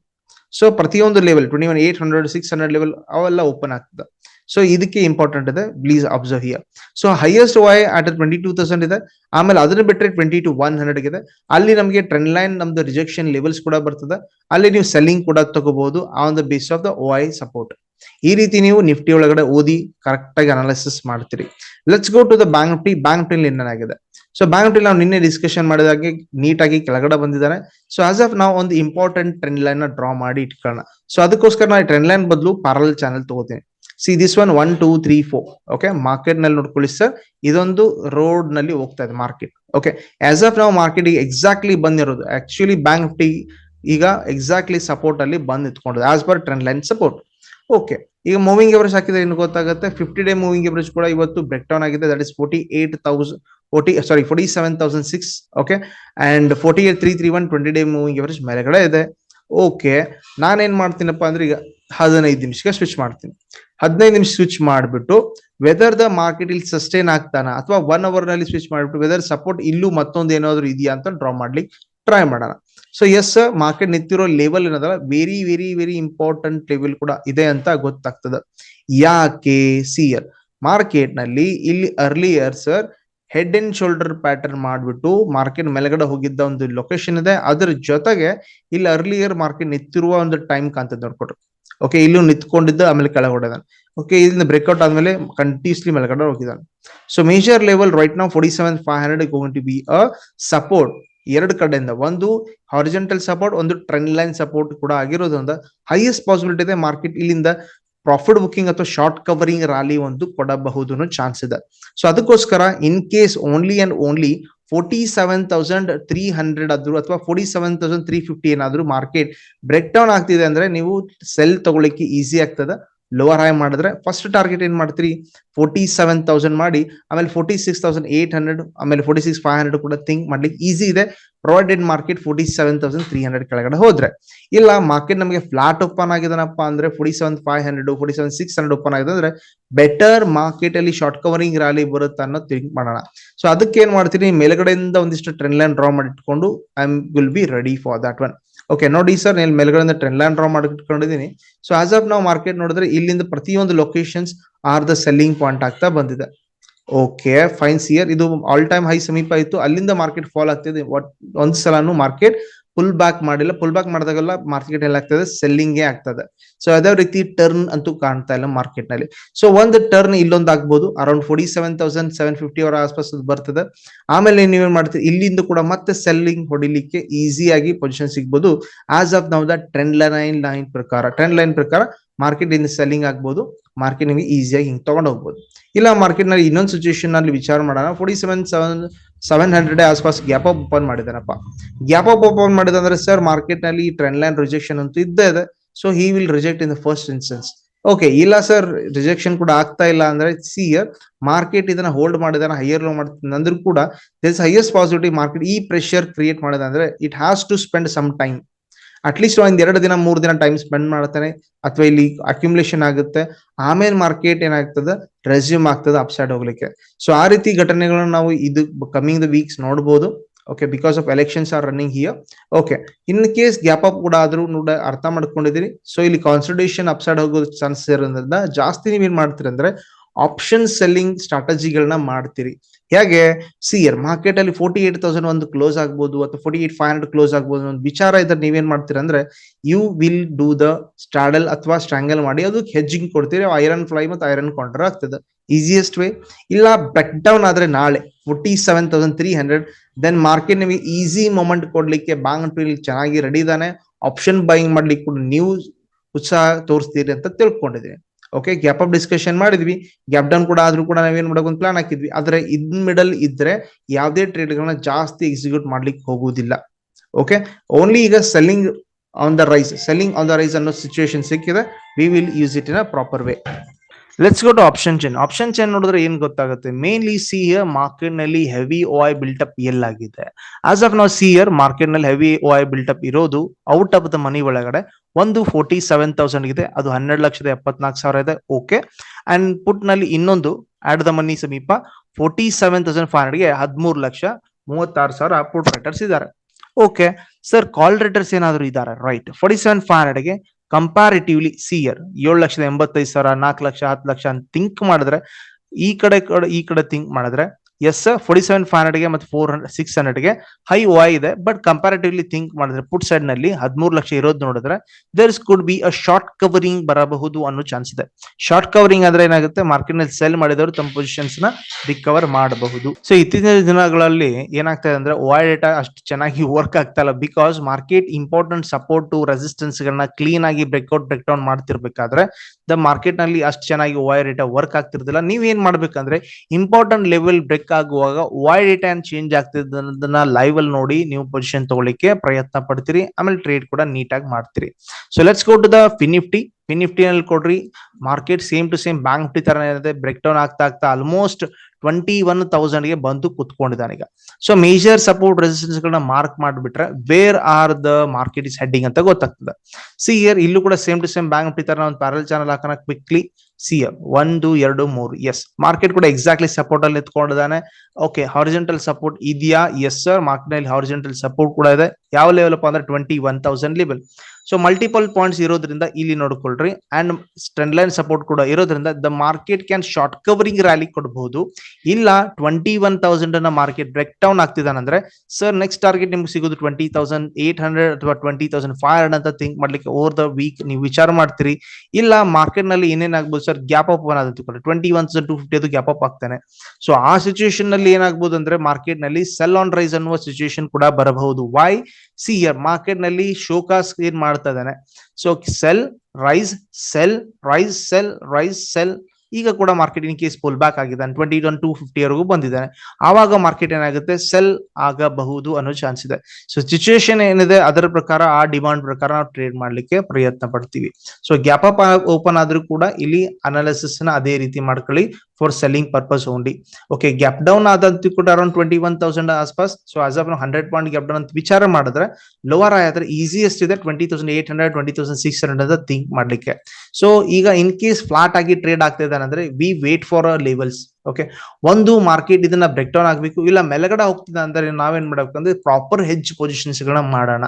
ಸೊ ಪ್ರತಿಯೊಂದು level twenty one eight hundred six hundred level ಅವೆಲ್ಲ ಓಪನ್ ಆಗ್ತದೆ. ಸೊ ಇದಕ್ಕೆ ಇಂಪಾರ್ಟೆಂಟ್ ಇದೆ please observe here so highest Y at twenty two thousand ಇದೆ. ಆಮೇಲೆ ಅದನ್ನ ಬಿಟ್ಟರೆ ಟ್ವೆಂಟಿ ಟು ಒನ್ ಹಂಡ್ರೆಡ್ ಇದೆ ಅಲ್ಲಿ ನಮಗೆ ಟ್ರೆಂಡ್ ಲೈನ್ ನಮ್ದು ರಿಜೆಕ್ಷನ್ ಲೆವೆಲ್ಸ್ ಕೂಡ ಬರ್ತದೆ. ಅಲ್ಲಿ ನೀವು ಸೆಲ್ಲಿಂಗ್ ಕೂಡ ತಗೋಬಹುದು on the base of the O I support ಈ ರೀತಿ ನೀವು ನಿಫ್ಟಿ ಒಳಗಡೆ ಓದಿ ಕರೆಕ್ಟ್ ಆಗಿ ಅನಾಲಿಸಿಸ್ ಮಾಡ್ತೀರಿ. Let's go to the bank Nifty bank ನಿಫ್ಟಿಲಿ ಏನೇನಾಗಿದೆ ಸೊ ಬ್ಯಾಂಕ್ ನಿಫ್ಟಿ ನಾವು ನಿನ್ನೆ ಡಿಸ್ಕಷನ್ ಮಾಡಿದಾಗೆ ನೀಟಾಗಿ ಕೆಳಗಡೆ ಬಂದಿದ್ದಾರೆ. ಸೊ ಆಸ್ ಆಫ್ ನಾವು ಒಂದು ಇಂಪಾರ್ಟೆಂಟ್ ಟ್ರೆಂಡ್ ಲೈನ್ನ ಡ್ರಾ ಮಾಡಿ ಇಟ್ಕೊಳ್ಳೋಣ. ಸೊ ಅದಕ್ಕೋಸ್ಕರ ನಾನು ಟ್ರೆಂಡ್ ಲೈನ್ ಬದಲು ಪಾರಲ್ ಚಾನೆಲ್ ತಗೋತೀನಿ. See this one one two three four okay ಮಾರ್ಕೆಟ್ನಲ್ಲಿ ನೋಡ್ಕೊಳ್ಳಿ ಸರ್ ಇದೊಂದು ರೋಡ್ನಲ್ಲಿ ಹೋಗ್ತಾ ಇದೆ ಮಾರ್ಕೆಟ್ ಓಕೆ ಆಸ್ ಆಫ್ ನಾವು ಮಾರ್ಕೆಟ್ ಎಕ್ಸಾಕ್ಟ್ಲಿ ಬಂದಿರೋದು. ಆಕ್ಚುಲಿ ಬ್ಯಾಂಕ್ ನಿಫ್ಟಿ ಈಗ ಎಕ್ಸಾಕ್ಟ್ಲಿ ಸಪೋರ್ಟ್ ಅಲ್ಲಿ ಬಂದ್ ನಿಂತ್ಕೊಂಡಿದೆ. As per trend line support okay ಈಗ ಮೂವಿಂಗ್ ಎವರೇಜ್ ಹಾಕಿದ್ರೆ ಏನು ಗೊತ್ತಾಗುತ್ತೆ. ಫಿಫ್ಟಿ ಡೇ ಮೂವಿಂಗ್ ಎವರೇಜ್ ಕೂಡ ಇವತ್ತು ಬ್ರೇಕ್ ಡೌನ್ ಆಗಿದೆ. That is forty eight thousand forty sorry forty seven thousand six okay and forty eight three three one twenty day moving average ಮೇಲೆಗಡೆ ಇದೆ. Okay ನಾನೇನ್ ಮಾಡ್ತೀನಪ್ಪ ಅಂದ್ರೆ ಈಗ ಹದಿನೈದು ನಿಮಿಷಕ್ಕೆ ಸ್ವಿಚ್ ಮಾಡ್ತೀನಿ. ಹದಿನೈದು ನಿಮಿಷ ಸ್ವಿಚ್ ಮಾಡಿಬಿಟ್ಟು ವೆದರ್ ದ ಮಾರ್ಕೆಟ್ ಇಲ್ಲಿ ಸಸ್ಟೈನ್ ಆಗ್ತಾನ ಅಥವಾ ಒನ್ ಅವರ್ನಲ್ಲಿ ಸ್ವಿಚ್ ಮಾಡಿಬಿಟ್ಟು ವೆದರ್ ಸಪೋರ್ಟ್ ಇಲ್ಲೂ ಮತ್ತೊಂದು ಏನಾದ್ರು ಇದೆಯಾ ಅಂತ ಡ್ರಾ ಮಾಡ್ಲಿಕ್ಕೆ ಟ್ರೈ ಮಾಡೋಣ. ಸೊ ಎಸ್ ಮಾರ್ಕೆಟ್ ನಿಂತಿರೋ ಲೆವೆಲ್ ಏನದಲ್ಲ very very very important level ಕೂಡ ಇದೆ ಅಂತ ಗೊತ್ತಾಗ್ತದೆ. ಯಾಕೆ? ಸಿಯರ್ ಮಾರ್ಕೆಟ್ನಲ್ಲಿ ಇಲ್ಲಿ earlier sir head and shoulder pattern ಮಾಡ್ಬಿಟ್ಟು ಮಾರ್ಕೆಟ್ ಮೇಲ್ಗಡೆ ಹೋಗಿದ್ದ ಒಂದು ಲೊಕೇಶನ್ ಇದೆ. ಅದ್ರ ಜೊತೆಗೆ ಇಲ್ಲಿ ಅರ್ಲಿಯರ್ ಮಾರ್ಕೆಟ್ ನಿಂತಿರುವ ಒಂದು ಟೈಮ್ ಕಾಣ್ತದೆ ನೋಡ್ಕೊಟ್ರು. ಓಕೆ ಇಲ್ಲೂ ನಿಂತ್ಕೊಂಡಿದ್ದು ಆಮೇಲೆ ಕೆಳಗೆ ಹೊಡೆದಾನೆ ಓಕೆ ಇದನ್ನ ಬ್ರೇಕ್ಔಟ್ ಆದ್ಮೇಲೆ ಕಂಟಿನ್ಯೂಸ್ಲಿ ಮೇಲ್ಗಡೆ ಹೋಗಿದ್ದಾನೆ. ಸೊ ಮೇಜರ್ ಲೆವೆಲ್ ರೈಟ್ ನಾವು forty seven five hundred going to be a support ಎರಡು ಕಡೆಯಿಂದ ಒಂದು ಹಾರಿಜೆಂಟಲ್ ಸಪೋರ್ಟ್ ಒಂದು ಟ್ರೆಂಡ್ ಲೈನ್ ಸಪೋರ್ಟ್ ಕೂಡ ಆಗಿರೋದ್ರಿಂದ ಹೈಯೆಸ್ಟ್ ಪಾಸಿಬಿಲಿಟಿ ಇದೆ ಮಾರ್ಕೆಟ್ ಇಲ್ಲಿಂದ ಪ್ರಾಫಿಟ್ ಬುಕಿಂಗ್ ಅಥವಾ ಶಾರ್ಟ್ ಕವರಿಂಗ್ ರಾಲಿ ಒಂದು ಕೊಡಬಹುದು ಚಾನ್ಸ್ ಇದೆ. ಸೊ ಅದಕ್ಕೋಸ್ಕರ in case only and only forty seven thousand three hundred ಆದ್ರೂ ಅಥವಾ forty seven thousand three fifty ಏನಾದ್ರೂ ಮಾರ್ಕೆಟ್ ಬ್ರೇಕ್ ಡೌನ್ ಆಗ್ತಿದೆ ಅಂದ್ರೆ ನೀವು ಸೆಲ್ ತಗೊಳ್ಳಿಕ್ಕೆ ಈಸಿ ಆಗ್ತದೆ. ಲೋವರ್ ಹೈ ಮಾಡಿದ್ರೆ ಫಸ್ಟ್ ಟಾರ್ಗೆಟ್ ಏನ್ ಮಾಡ್ತೀರಿ? ಫೋರ್ಟಿ ಸೆವೆನ್ ತೌಸಂಡ್ ಮಾಡಿ, ಆಮೇಲೆ forty six thousand eight hundred ಆಮೇಲೆ ಫೋರ್ಟಿ ಸಿಕ್ಸ್ ಫೈವ್ ಹಂಡ್ರೆಡ್ ಕೂಡ ಥಿಂಕ್ ಮಾಡ್ಲಿಕ್ಕೆ ಈಸಿ ಇದೆ. Provided market forty seven thousand three hundred ಕೆಳಗಡೆ ಹೋದ್ರೆ. ಇಲ್ಲ ಮಾರ್ಕೆಟ್ ನಮಗೆ ಫ್ಲಾಟ್ ಓಪನ್ ಆಗಿದನಪ್ಪ ಅಂದ್ರೆ forty seven five hundred forty seven six hundred open ಆಗಿದೆ ಅಂದ್ರೆ ಬೆಟರ್ ಮಾರ್ಕೆಟ್ ಅಲ್ಲಿ ಶಾರ್ಟ್ ಕವರಿಂಗ್ ರ್ಯಾಲಿ ಬರುತ್ತೆ ಅನ್ನೋ ಥಿಂಕ್ ಮಾಡೋಣ. ಸೊ ಅದಕ್ಕೆ ಏನ್ ಮಾಡ್ತೀನಿ ಮೇಲ್ಗಡೆಯಿಂದ ಒಂದಿಷ್ಟು ಟ್ರೆಂಡ್ ಲೈನ್ ಡ್ರಾ ಮಾಡಿ ಇಟ್ಕೊಂಡು I will be ready for that one okay ನೋಡಿ ಸರ್ ನೀವು ಮೇಲ್ಗಡೆಯಿಂದ ಟ್ರೆಂಡ್ ಲೈನ್ ಡ್ರಾ ಮಾಡಿಕೊಂಡಿದ್ದೀನಿ. ಸೊ ಆಸ್ ಆಫ್ ನಾವು ಮಾರ್ಕೆಟ್ ನೋಡಿದ್ರೆ ಇಲ್ಲಿಂದ ಪ್ರತಿಯೊಂದು locations are the selling point ಆಗ್ತಾ ಬಂದಿದೆ. ಓಕೆ ಫೈನ್ಸ್ ಇಯರ್ ಇದು ಆಲ್ ಟೈಮ್ ಹೈ ಸಮೀಪ ಇತ್ತು. ಅಲ್ಲಿಂದ ಮಾರ್ಕೆಟ್ ಫಾಲ್ ಆಗ್ತಿದೆ. ಒಂದ್ ಸಲಾನು ಮಾರ್ಕೆಟ್ ಪುಲ್ ಬ್ಯಾಕ್ ಮಾಡಿಲ್ಲ. ಪುಲ್ ಬ್ಯಾಕ್ ಮಾಡಿದಾಗೆಲ್ಲ ಮಾರ್ಕೆಟ್ ಎಲ್ಲ ಆಗ್ತದೆ ಸೆಲ್ಲಿಂಗ್ ಆಗ್ತದೆ. ಸೊ ಅದೇ ರೀತಿ ಟರ್ನ್ ಅಂತೂ ಕಾಣ್ತಾ ಇಲ್ಲ ಮಾರ್ಕೆಟ್ನಲ್ಲಿ. ಸೊ ಒಂದು ಟರ್ನ್ ಇಲ್ಲೊಂದು ಆಗ್ಬೋದು. Around forty seven thousand seven fifty ಅವರ ಆಸ್ಪಾಸ್ ಬರ್ತದೆ. ಆಮೇಲೆ ನೀವೇನ್ ಮಾಡ್ತೀರಿ? ಇಲ್ಲಿಂದ ಕೂಡ ಮತ್ತೆ ಸೆಲ್ಲಿಂಗ್ ಹೊಡಿಲಿಕ್ಕೆ ಈಸಿಯಾಗಿ ಪೊಸಿಷನ್ ಸಿಗ್ಬೋದು. As of now the trend line line ಪ್ರಕಾರ ಟ್ರೆಂಡ್ ಲೈನ್ ಪ್ರಕಾರ ಮಾರ್ಕೆಟ್ ಇಂದ ಸೆಲ್ಲಿಂಗ್ ಆಗ್ಬೋದು, ಮಾರ್ಕೆಟ್ ನಿಮಗೆ ಈಸಿಯಾಗಿ ಹಿಂಗೆ ತಗೊಂಡ್ ಹೋಗ್ಬೋದು ಇಲ್ಲ, ಮಾರ್ಕೆಟ್ನಲ್ಲಿ ಇನ್ನೊಂದು ಸಿಚುಯೇಷನ್ ಅಲ್ಲಿ ವಿಚಾರ ಮಾಡೋಣ. Forty seven seven seven hundred ಆಸ್ಪಾಸ್ gap up open ಮಾಡಿದಾನಪ್ಪ ಗ್ಯಾಪ್ ಅಪ್ ಓಪನ್ ಮಾಡಿದಂದ್ರೆ ಸರ್ ಮಾರ್ಕೆಟ್ನಲ್ಲಿ ಟ್ರೆಂಡ್ ಲೈನ್ ರಿಜೆಕ್ಷನ್ ಅಂತೂ ಇದ್ದೇ ಇದೆ. So he will reject in the first instance okay ಇಲ್ಲ ಸರ್ ರಿಜೆಕ್ಷನ್ ಕೂಡ ಆಗ್ತಾ ಇಲ್ಲ ಅಂದ್ರೆ ಸಿ ಇಯರ್ ಮಾರ್ಕೆಟ್ ಇದನ್ನ ಹೋಲ್ಡ್ ಮಾಡಿದಾನ ಹೈಯರ್ ಲೋ ಮಾಡ್ತೀನಿ ಕೂಡ ದಿಸ್ ಹೈಯೆಸ್ಟ್ ಪಾಸಿಟಿವ್ ಮಾರ್ಕೆಟ್ ಈ ಪ್ರೆಷರ್ ಕ್ರಿಯೇಟ್ ಮಾಡಿದ ಅಂದ್ರೆ it has to spend some time at least ಒಂದ್ ಎರಡು ದಿನ, ಮೂರ್ ದಿನ ಟೈಮ್ ಸ್ಪೆಂಡ್ ಮಾಡ್ತಾನೆ, ಅಥವಾ ಇಲ್ಲಿ ಅಕ್ಯುಮುಲೇಷನ್ ಆಗುತ್ತೆ. ಆಮೇಲೆ ಮಾರ್ಕೆಟ್ ಏನಾಗ್ತದೆ? ರೆಸ್ಯೂಮ್ ಆಗ್ತದೆ ಅಪ್ಸೈಡ್ ಹೋಗ್ಲಿಕ್ಕೆ. ಸೊ ಆ ರೀತಿ ಘಟನೆಗಳನ್ನ ನಾವು ಇದು ಕಮಿಂಗ್ ದ ವೀಕ್ಸ್ ನೋಡಬಹುದು okay because of elections are running here okay in case gap up ಕೂಡ ಆದ್ರೂ ನೋಡ ಅರ್ಥ ಮಾಡ್ಕೊಂಡಿದ್ದೀರಿ. ಸೊ ಇಲ್ಲಿ ಕಾನ್ಸಲ್ಟೇಷನ್ ಅಪ್ಸೈಡ್ ಹೋಗೋ ಚಾನ್ಸಸ್ ಇರೋದ್ರಿಂದ ಜಾಸ್ತಿ ನೀವೇನ್ ಮಾಡ್ತೀರಿ ಅಂದ್ರೆ ಆಪ್ಷನ್ ಸೆಲ್ಲಿಂಗ್ ಸ್ಟ್ರಾಟಜಿಗಳನ್ನ ಮಾಡ್ತೀರಿ. ಹೇಗೆ? ಸಿಯರ್ ಮಾರ್ಕೆಟ್ ಅಲ್ಲಿ ಫೋರ್ಟಿ ಏಟ್ ತೌಸಂಡ್ ಒಂದು ಕ್ಲೋಸ್ ಆಗ್ಬೋದು ಅಥವಾ forty eight five hundred close ಆಗ್ಬೋದು ಒಂದು ವಿಚಾರ ಇದ್ರೆ ನೀವೇನ್ ಮಾಡ್ತೀರ ಅಂದ್ರೆ you will do the straddle ಅಥವಾ ಸ್ಟ್ರಾಂಗಲ್ ಮಾಡಿ ಅದಕ್ಕೆ ಹೆಜ್ಜಿಂಗ್ ಕೊಡ್ತೀರಿ. ಐರನ್ ಫ್ಲೈ ಮತ್ತು ಐರನ್ ಕೌಂಟರ್ ಆಗ್ತದೆ. ಈಸಿಯೆಸ್ಟ್ ವೇ ಇಲ್ಲ ಬ್ರೇಕ್ ಡೌನ್ ಆದ್ರೆ ನಾಳೆ forty seven thousand three hundred then market ನಿಮಗೆ ಈಸಿ ಮೊಮೆಂಟ್ ಕೊಡ್ಲಿಕ್ಕೆ ಬ್ಯಾಂಕ್ ಚೆನ್ನಾಗಿ ರೆಡಿ ಇದಾನೆ ಆಪ್ಷನ್ ಬೈಯಿಂಗ್ ಮಾಡ್ಲಿಕ್ಕೆ ಕೂಡ ನೀವು ಉತ್ಸಾಹ ತೋರಿಸ್ತೀರಿ ಅಂತ ತಿಳ್ಕೊಂಡಿದ್ದೀನಿ. ಓಕೆ ಗ್ಯಾಪ್ ಅಪ್ ಡಿಸ್ಕಷನ್ ಮಾಡಿದ್ವಿ. ಗ್ಯಾಪ್ ಡೌನ್ ಕೂಡ ಆದ್ರೂ ಕೂಡ ನಾವೇನ್ ಮಾಡಕ್ ಒಂದು ಪ್ಲಾನ್ ಹಾಕಿದ್ವಿ. ಆದ್ರೆ ಇನ್ ಮಿಡಲ್ ಇದ್ರೆ ಯಾವುದೇ ಟ್ರೇಡ್ ಗಳನ್ನ ಜಾಸ್ತಿ ಎಕ್ಸಿಕ್ಯೂಟ್ ಮಾಡ್ಲಿಕ್ಕೆ ಹೋಗುವುದಿಲ್ಲ ಓಕೆ ಓನ್ಲಿ ಈಗ selling on the rise selling on the rise ಅನ್ನೋ ಸಿಚುವೇಶನ್ ಸಿಕ್ಕಿದೆ. We will use it in a proper way let's go to option chain option chain ನೋಡಿದ್ರೆ ಏನ್ ಗೊತ್ತಾಗುತ್ತೆ? ಮೇನ್ಲಿ ಸಿ ಇಯರ್ ಮಾರ್ಕೆಟ್ನಲ್ಲಿ ಹೆವಿ ಓ ಐ ಬಿಲ್ಟಪ್ ಆಗಿದೆ. As of ನಾವು see here ಮಾರ್ಕೆಟ್ನಲ್ಲಿ heavy O I up ಇರೋದು out of the money ಒಳಗಡೆ ಒಂದು ಫೋರ್ಟಿ ಸೆವೆನ್ ತೌಸಂಡ್ ಇದೆ. ಅದು ಹನ್ನೆರಡು ಲಕ್ಷದ ಎಪ್ಪತ್ನಾಲ್ಕು ಸಾವಿರ ಇದೆ. ಓಕೆ ಅಂಡ್ ಪುಟ್ನಲ್ಲಿ ಇನ್ನೊಂದು ಆಡ್ ದ ಮನಿ ಸಮೀಪ ಫೋರ್ಟಿ ಸೆವೆನ್ ತೌಸಂಡ್ ಫೈವ್ ಹಂಡ್ರೆಡ್ಗೆ ಹದಿಮೂರು ಲಕ್ಷ ಮೂವತ್ತಾರು ಸಾವಿರ ಪುಟ್ ರೈಟರ್ಸ್ ಇದ್ದಾರೆ. ಓಕೆ ಸರ್ ಕಾಲ್ ರೈಟರ್ಸ್ ಏನಾದ್ರು ಇದ್ದಾರೆ? ರೈಟ್ ಫೋರ್ಟಿ ಸೆವೆನ್ ಫೈವ್ ಹಂಡ್ರೆಡ್ಗೆ ಕಂಪ್ಯಾರಿಟಿವ್ಲಿ ಸಿಯರ್ ಏಳು ಲಕ್ಷದ ಎಂಬತ್ತೈದು ಸಾವಿರ, ನಾಲ್ಕು ಲಕ್ಷ, ಹತ್ತು ಲಕ್ಷ ಅಂತ ಥಿಂಕ್ ಮಾಡಿದ್ರೆ, ಈ ಕಡೆ ಕಡೆ, ಈ ಕಡೆ ಥಿಂಕ್ ಮಾಡಿದ್ರೆ ಎಸ್ ಫೋರ್ಟಿ ಸೆವೆನ್ ಫೈವ್ ಹಂಡ್ರೆಡ್ಗೆ ಮತ್ತೆ ಫೋರ್ ಹಂಡ್ರೆಡ್ ಸಿಕ್ಸ್ ಹಂಡ್ರೆಡ್ಗೆ ಹೈ ವಾಯ್ ಇದೆ. ಬಟ್ ಕಂಪ್ಯಾರಿಟಿವ್ಲಿ ಥಿಂಕ್ ಮಾಡಿದ್ರೆ ಪುಟ್ ಸೈಡ್ನಲ್ಲಿ ಹದಿಮೂರು ಲಕ್ಷ ಇರೋದು ನೋಡಿದ್ರೆ there's could be a short covering ಬರಬಹುದು ಅನ್ನೋ ಚಾನ್ಸ್ ಇದೆ. ಶಾರ್ಟ್ ಕವರಿಂಗ್ ಅಂದ್ರೆ ಏನಾಗುತ್ತೆ? ಮಾರ್ಕೆಟ್ನಲ್ಲಿ ಸೆಲ್ ಮಾಡಿದವರು ತಮ್ಮ ಪೊಸಿಷನ್ಸ್ನ ರಿಕವರ್ ಮಾಡಬಹುದು. ಸೊ ಇತ್ತೀಚಿನ ದಿನಗಳಲ್ಲಿ ಏನಾಗ್ತಾ ಅಂದ್ರೆ ವಾಯ್ ಡೇಟಾ ಅಷ್ಟು ಚೆನ್ನಾಗಿ ವರ್ಕ್ ಆಗ್ತಾ ಇಲ್ಲ. Because market important support to resistance ಗಳನ್ನ ಕ್ಲೀನ್ ಆಗಿ ಬ್ರೇಕ್ಔಟ್ ಬ್ರೇಕ್ ಡೌನ್ ಮಾಡ್ತಿರ್ಬೇಕಾದ್ರೆ ದ ಮಾರ್ಕೆಟ್ನಲ್ಲಿ ಅಷ್ಟು ಚೆನ್ನಾಗಿ ವಾಯ್ ಡೇಟಾ ವರ್ಕ್ ಆಗ್ತಿರ್ದಿಲ್ಲ. ನೀವ್ ಏನ್ ಮಾಡ್ಬೇಕಂದ್ರೆ ಇಂಪಾರ್ಟೆಂಟ್ ಲೆವೆಲ್ ಬ್ರೇಕ್ ಆಗುವಾಗ ವೈಡ್ ಇಟ್ ಆ್ಯಂಡ್ ಚೇಂಜ್ ಆಗ್ತಿದ್ದನ್ನ ಲೈವ್ ಅಲ್ಲಿ ನೋಡಿ ನೀವು ಪೊಸಿಷನ್ ತಗೊಳ್ಳಿಕ್ಕೆ ಪ್ರಯತ್ನ ಪಡ್ತೀರಿ, ಆಮೇಲೆ ಟ್ರೇಡ್ ಕೂಡ ನೀಟಾಗಿ ಮಾಡ್ತೀರಿ. So let's go to the FinNifty FinNifty ನಲ್ಲಿ ಕೊಡ್ರಿ. Market same to same bank Nifty ತರ ಏನಿದೆ ಬ್ರೇಕ್ ಡೌನ್ ಆಗ್ತಾ ಆಗ್ತಾ ಆಲ್ಮೋಸ್ಟ್ ಟ್ವೆಂಟಿ ಒನ್ ತೌಸಂಡ್ಗೆ ಬಂದು ಕುತ್ಕೊಂಡಿದ್ದಾನೆ ಈಗ. ಸೊ ಮೇಜರ್ ಸಪೋರ್ಟ್ ರೆಸಿಸ್ಟೆನ್ಸ್ ಗಳನ್ನ ಮಾರ್ಕ್ ಮಾಡಿಬಿಟ್ರೆ where are the market is heading ಅಂತ ಗೊತ್ತಾಗ್ತದೆ. ಸಿ ಇಯರ್ ಇಲ್ಲೂ ಕೂಡ same to same bank Nifty ತರ ಒಂದು ಪ್ಯಾರಲ್ ಚಾನಲ್ ಹಾಕೋಣ ಕ್ವಿಕ್ಲಿ ಸಿ ಒಂದು ಎರಡು, ಮೂರು ಎಸ್ ಮಾರ್ಕೆಟ್ ಕೂಡ ಎಕ್ಸಾಕ್ಟ್ಲಿ ಸಪೋರ್ಟ್ ಅಲ್ಲಿ ಎತ್ಕೊಂಡಿದ್ದಾನೆ. ಓಕೆ ಹಾರಿಜೆಂಟಲ್ ಸಪೋರ್ಟ್ ಇದೆಯಾ? ಎಸ್ ಸರ್ ಮಾರ್ಕೆಟ್ನಲ್ಲಿ ಹಾರಿಜೆಂಟಲ್ ಸಪೋರ್ಟ್ ಕೂಡ ಇದೆ. ಯಾವ ಲೆವೆಲ್ ಅಪ್ಪ ಅಂದ್ರೆ twenty one thousand level so multiple points ಇರೋದ್ರಿಂದ ಇಲ್ಲಿ ನೋಡ್ಕೊಳ್ರಿ. ಅಂಡ್ ಟ್ರೆಂಡ್ ಲೈನ್ ಸಪೋರ್ಟ್ ಕೂಡ ಇರೋದ್ರಿಂದ the market can short covering rally ಕೊಡಬಹುದು ಇಲ್ಲ ಟ್ವೆಂಟಿ ಒನ್ ತೌಸಂಡ್ ಅನ್ನ ಮಾರ್ಕೆಟ್ ಬ್ರೇಕ್ ಡೌನ್ ಆಗ್ತಿದಾನಂದ್ರೆ ಸರ್ ನೆಕ್ಸ್ಟ್ ಟಾರ್ಗೆಟ್ ನಿಮ್ಗೆ ಸಿಗೋದು ಟ್ವೆಂಟಿ ತೌಸಂಡ್ ಏಟ್ ಹಂಡ್ರೆಡ್ ಅಥವಾ ಟ್ವೆಂಟಿ ತೌಸಂಡ್ ಫೈವ್ ಹಂಡ್ರೆಡ್ ಅಂತ ಥಿಂಕ್ ಮಾಡ್ಲಿಕ್ಕೆ ಓವರ್ ದ ವೀಕ್ ನೀವು ವಿಚಾರ ಮಾಡ್ತೀರಿ. ಇಲ್ಲ ಮಾರ್ಕೆಟ್ನಲ್ಲಿ ಏನೇನಾಗ್ಬೋದು sir sir gap up one ಆದಂತ twenty one thousand two fifty ಅದು ಗ್ಯಾಪ್ ಅಪ್ ಆಗ್ತಾನೆ. ಸೊ ಆ ಸಿಚುಯೇಷನ್ನಲ್ಲಿ ಏನಾಗಬಹುದು ಅಂದ್ರೆ ಮಾರ್ಕೆಟ್ನಲ್ಲಿ ಸೆಲ್ ಆನ್ ರೈಸ್ ಅನ್ನುವ ಸಿಚುಯೇಷನ್ ಕೂಡ ಬರಬಹುದು. ವೈ ಸಿ ಮಾರ್ಕೆಟ್ನಲ್ಲಿ ಶೋಕಾಸ್ ಏನ್ ಮಾಡ್ತಾ ಇದ್ದಾನೆ. So sell rise sell rise sell rise sell ಈಗ ಕೂಡ market in case pull back ಆಗಿದ್ದಾನೆ. ಟ್ವೆಂಟಿ ಒನ್ ಟೂ ಫಿಫ್ಟಿವರೆಗೂ ಬಂದಿದ್ದಾನೆ. ಆವಾಗ ಮಾರ್ಕೆಟ್ ಏನಾಗುತ್ತೆ? ಸೆಲ್ ಆಗಬಹುದು ಅನ್ನೋ ಚಾನ್ಸ್ ಇದೆ. ಸೊ ಸಿಚುಯೇಷನ್ ಏನಿದೆ? ಅದರ ಪ್ರಕಾರ, ಆ ಡಿಮಾಂಡ್ ಪ್ರಕಾರ ನಾವು ಟ್ರೇಡ್ ಮಾಡ್ಲಿಕ್ಕೆ ಪ್ರಯತ್ನ ಪಡ್ತೀವಿ. ಸೊ ಗ್ಯಾಪ್ ಅಪ್ ಓಪನ್ ಆದ್ರೂ ಕೂಡ ಇಲ್ಲಿ ಅನಾಲಿಸಿಸ್ನ ಅದೇ ರೀತಿ ಮಾಡ್ಕೊಳ್ಳಿ. For selling purpose only okay gap down ಆದಂತೂ ಕೂಡ around twenty one thousand ಆಸ್ಪಾಸ್. So as of hundred point gap down ಅಂತ ವಿಚಾರ ಮಾಡಿದ್ರೆ ಲೋವರ್ ಆದ್ರೆ ಈಸಿಯೆಸ್ಟ್ ಇದೆ twenty thousand eight hundred twenty thousand six hundred ಅಂತ ಥಿಂಕ್ ಮಾಡ್ಲಿಕ್ಕೆ. ಸೊ ಈಗ ಇನ್ ಕೇಸ್ ಫ್ಲಾಟ್ ಆಗಿ ಟ್ರೇಡ್ ಆಗ್ತಾ ಇದ್ದಾನೆ ಅಂದ್ರೆ we wait for our levels okay ಒಂದು ಮಾರ್ಕೆಟ್ ಇದನ್ನ ಬ್ರೇಕ್ ಡೌನ್ ಆಗಬೇಕು, ಇಲ್ಲ ಮೆಲಗಡೆ ಹೋಗ್ತಿದೆ ಅಂದ್ರೆ ನಾವೇನ್ ಮಾಡ್ಬೇಕಂದ್ರೆ ಪ್ರಾಪರ್ ಹೆಜ್ ಪೊಸಿಷನ್ಸ್ ಗಳನ್ನ ಮಾಡೋಣ.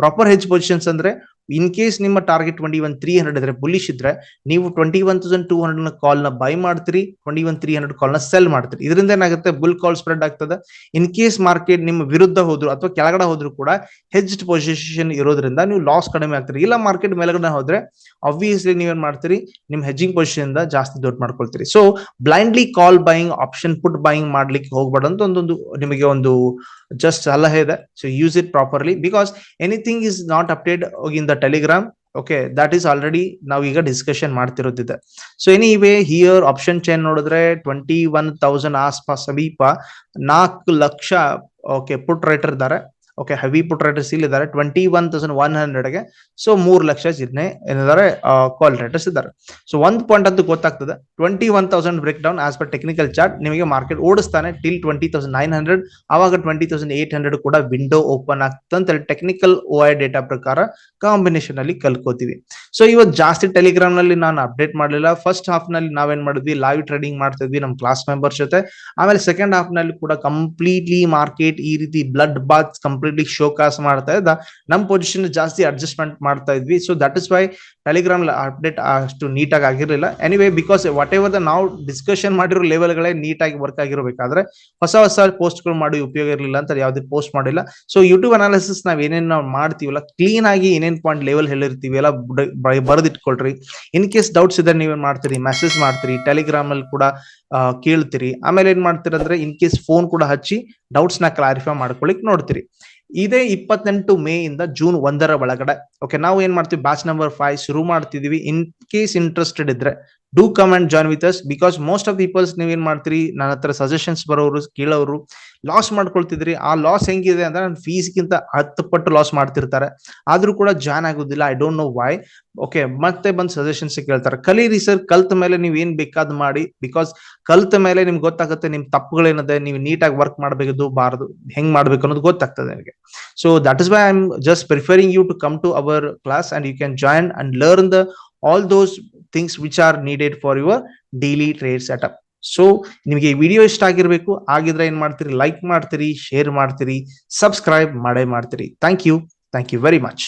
ಪ್ರಾಪರ್ ಹೆಜ್ ಪೊಸಿಷನ್ಸ್ ಅಂದ್ರೆ ಇನ್ ಕೇಸ್ ನಿಮ್ಮ target twenty one three hundred ಇದ್ರೆ ಬುಲಿಶ್ ಇದ್ರೆ, ನೀವು twenty one thousand two hundred ಕಾಲ್ನ buy ಮಾಡ್ತೀರಿ ಟ್ವೆಂಟಿ ಒನ್ ತ್ರೀ ಹಂಡ್ರೆಡ್ ಕಾಲ್ನ ಸೆಲ್ ಮಾಡ್ತೀರಿ. ಇದರಿಂದ ಏನಾಗುತ್ತೆ? ಬುಲ್ ಕಾಲ್ ಸ್ಪ್ರೆಡ್ ಆಗ್ತದೆ. ಇನ್ ಕೇಸ್ ಮಾರ್ಕೆಟ್ ನಿಮ್ಮ ವಿರುದ್ಧ ಹೋದ್ರು ಅಥವಾ ಕೆಳಗಡೆ ಹೋದ್ರು ಕೂಡ ಹೆಜ್ಡ್ ಪೊಸಿಷನ್ ಇರೋದ್ರಿಂದ ನೀವು ಲಾಸ್ ಕಡಿಮೆ ಆಗ್ತೀರಿ. ಇಲ್ಲ ಮಾರ್ಕೆಟ್ ಮೇಲ್ಗಡೆ ಹೋದ್ರೆ ಆಬ್ವಿಯಸ್ಲಿ ನೀವೇನ್ ಮಾಡ್ತೀರಿ? ನಿಮ್ ಹೆಜ್ಜಿಂಗ್ ಪೊಸಿಷನ್ ಇಂದ ಜಾಸ್ತಿ ದುಡ್ಡು ಮಾಡ್ಕೊಳ್ತೀರಿ. So blindly call buying option put buying ಮಾಡ್ಲಿಕ್ಕೆ ಹೋಗ್ಬಾರ್ದು ಅಂತ ಒಂದೊಂದು ನಿಮಗೆ ಒಂದು ಜಸ್ಟ್ ಸಲಹೆ ಇದೆ. So use it properly because anything is not update in the Telegram okay that is already ನಾವು ಈಗ discussion ಮಾಡ್ತಿರೋದಿದೆ. So any way here option chain ನೋಡಿದ್ರೆ ಟ್ವೆಂಟಿ ಒನ್ ತೌಸಂಡ್ ಆಸ್ಪಾಸ್ ಸಮೀಪ ನಾಲ್ಕು ಲಕ್ಷ ಓಕೆ ಪುಟ್ ರೈಟರ್ ಇದ್ದಾರೆ. ಓಕೆ ಹೆವಿ ಪುಟ್ ರೈಟರ್ಸ್ ಇಲ್ಲಿದ್ದಾರೆ twenty one thousand one ಹಂಡ್ರೆಡ್ಗೆ so ಮೂರು ಲಕ್ಷ ಜಿನ್ನೆ ಏನಿದ್ದಾರೆ ಕಾಲ್ ರೈಟರ್ಸ್ ಇದ್ದಾರೆ. ಸೊ ಒಂದ್ ಪಾಯಿಂಟ್ ಅಂತ ಗೊತ್ತಾಗ್ತದೆ. Twenty one thousand break down as per technical chart ನಿಮಗೆ market ಓಡಿಸ್ತಾನೆ till twenty thousand nine hundred ಅವಾಗ ಟ್ವೆಂಟಿ ತೌಸಂಡ್ ಏಟ್ ಹಂಡ್ರೆಡ್ ಕೂಡ ವಿಂಡೋ ಓಪನ್ ಆಗ್ತದೆ ಅಂತ ಟೆಕ್ನಿಕಲ್ ಓ ಐ ಡೇಟಾ ಪ್ರಕಾರ ಕಾಂಬಿನೇಷನ್ ಅಲ್ಲಿ ಕಲ್ಕೋತೀವಿ. ಸೊ ಇವತ್ತು ಜಾಸ್ತಿ ಟೆಲಿಗ್ರಾಮ್ನಲ್ಲಿ ನಾನು ಅಪ್ಡೇಟ್ ಮಾಡಲಿಲ್ಲ. ಫಸ್ಟ್ ಹಾಫ್ನಲ್ಲಿ ನಾವೇನ್ ಮಾಡಿದ್ವಿ? ಲೈವ್ ಟ್ರೇಡಿಂಗ್ ಮಾಡ್ತಿದ್ವಿ ನಮ್ಮ ಕ್ಲಾಸ್ ಮೆಂಬರ್ಸ್ ಜೊತೆ. ಆಮೇಲೆ ಸೆಕೆಂಡ್ ಹಾಫ್ನಲ್ಲಿ ಕೂಡ ಕಂಪ್ಲೀಟ್ಲಿ ಮಾರ್ಕೆಟ್ ಈ ರೀತಿ ಬ್ಲಡ್ ಬಾತ್ ಕಂಪ್ಲೀಟ್ಲಿ ಶೋಕಾಸ್ ಮಾಡ್ತಾ ಇದ್ದ. ನಮ್ಮ ಪೊಸಿಷನ್ ಜಾಸ್ತಿ ಅಡ್ಜಸ್ಟ್ಮೆಂಟ್ ಮಾಡ್ತಾ ಇದ್ವಿ. So that is why Telegram update ಅಷ್ಟು ನೀಟಾಗಿ ಆಗಿರಲಿಲ್ಲ. Anyway because whatever the ನಾವು ಡಿಸ್ಕಷನ್ ಮಾಡಿರೋ ಲೆವೆಲ್ಗಳೇ ನೀಟಾಗಿ ವರ್ಕ್ ಆಗಿರಬೇಕಾದ್ರೆ ಹೊಸ ಹೊಸ ಪೋಸ್ಟ್ಗಳು ಮಾಡಿ ಉಪಯೋಗ ಇರಲಿಲ್ಲ ಅಂತ ಯಾವುದೇ ಪೋಸ್ಟ್ ಮಾಡಿಲ್ಲ. ಸೊ ಯೂಟ್ಯೂಬ್ ಅನಾಲಿಸಿಸ್ ನಾವ್ ಏನೇನು ಮಾಡ್ತೀವಲ್ಲ ಕ್ಲೀನ್ ಆಗಿ ಏನೇನ್ ಪಾಯಿಂಟ್ ಲೆವೆಲ್ ಹೇಳಿರ್ತೀವಿ ಎಲ್ಲ ಬರೆದಿಟ್ಕೊಳ್ರಿ. ಇನ್ ಕೇಸ್ ಡೌಟ್ಸ್ ಇದ್ರೆ ನೀವೇನ್ ಮಾಡ್ತೀರಿ? ಮೆಸೇಜ್ ಮಾಡ್ತೀರಿ ಟೆಲಿಗ್ರಾಮ್ ಅಲ್ಲಿ ಕೂಡ ಕೇಳ್ತೀರಿ. ಆಮೇಲೆ ಏನ್ ಮಾಡ್ತೀರಿ ಅಂದ್ರೆ ಇನ್ ಕೇಸ್ ಫೋನ್ ಕೂಡ ಹಚ್ಚಿ ಡೌಟ್ಸ್ನ ಕ್ಲಾರಿಫೈ ಮಾಡ್ಕೊಳಿಕ್ ನೋಡ್ತೀರಿ. ಇದೇ ಇಪ್ಪತ್ತೆಂಟು ಮೇ ಇಂದ ಜೂನ್ ಒಂದರ ಒಳಗಡೆ. ಓಕೆ ನಾವು ಏನ್ ಮಾಡ್ತೀವಿ? ಬ್ಯಾಚ್ ನಂಬರ್ ಫೈವ್ ಶುರು ಮಾಡ್ತಿದೀವಿ. ಇನ್ ಕೇಸ್ ಇಂಟ್ರೆಸ್ಟೆಡ್ ಇದ್ರೆ. Do come and join with us because most of peoples ನೀವೇನ್ ಮಾಡ್ತೀರಿ? ನನ್ನ ಹತ್ರ ಸಜೆಷನ್ಸ್ ಬರೋರು, ಕೇಳೋರು ಲಾಸ್ ಮಾಡ್ಕೊಳ್ತಿದ್ರಿ. ಆ ಲಾಸ್ ಹೆಂಗಿದೆ ಅಂದ್ರೆ ನನ್ನ ಫೀಸ್ಗಿಂತ ಹತ್ತು ಪಟ್ಟು ಲಾಸ್ ಮಾಡ್ತಿರ್ತಾರೆ. ಆದ್ರೂ ಕೂಡ ಜಾಯ್ನ್ ಆಗೋದಿಲ್ಲ. I don't know why okay ಮತ್ತೆ ಬಂದ್ ಸಜೆಷನ್ಸ್ ಕೇಳ್ತಾರೆ. ಕಲೀರಿ ಸರ್ ಕಲ್ತ ಮೇಲೆ ನೀವ್ ಏನ್ ಬೇಕಾದ್ ಮಾಡಿ ಬಿಕಾಸ್ ಕಲ್ತ ಮೇಲೆ ನಿಮ್ಗೆ ಗೊತ್ತಾಗುತ್ತೆ ನಿಮ್ ತಪ್ಪುಗಳೇನದೆ, ನೀವು ನೀಟಾಗಿ ವರ್ಕ್ ಮಾಡಬೇಕು ಬಾರದು, ಹೆಂಗ್ ಮಾಡ್ಬೇಕು ಅನ್ನೋದು ಗೊತ್ತಾಗ್ತದೆ ನನಗೆ so that is why I am just preferring you to come to our class and you can join and learn the all those things which are needed for your daily trade setup so ನಿಮಗೆ video ಇಷ್ಟ ಆಗಿರ್ಬೇಕು ಆಗಿದ್ರೆ ಏನ್ ಮಾಡ್ತೀರಿ? Like ಮಾಡ್ತೀರಿ share ಮಾಡ್ತೀರಿ subscribe ಮಾಡೇ ಮಾಡ್ತೀರಿ. Thank you thank you very much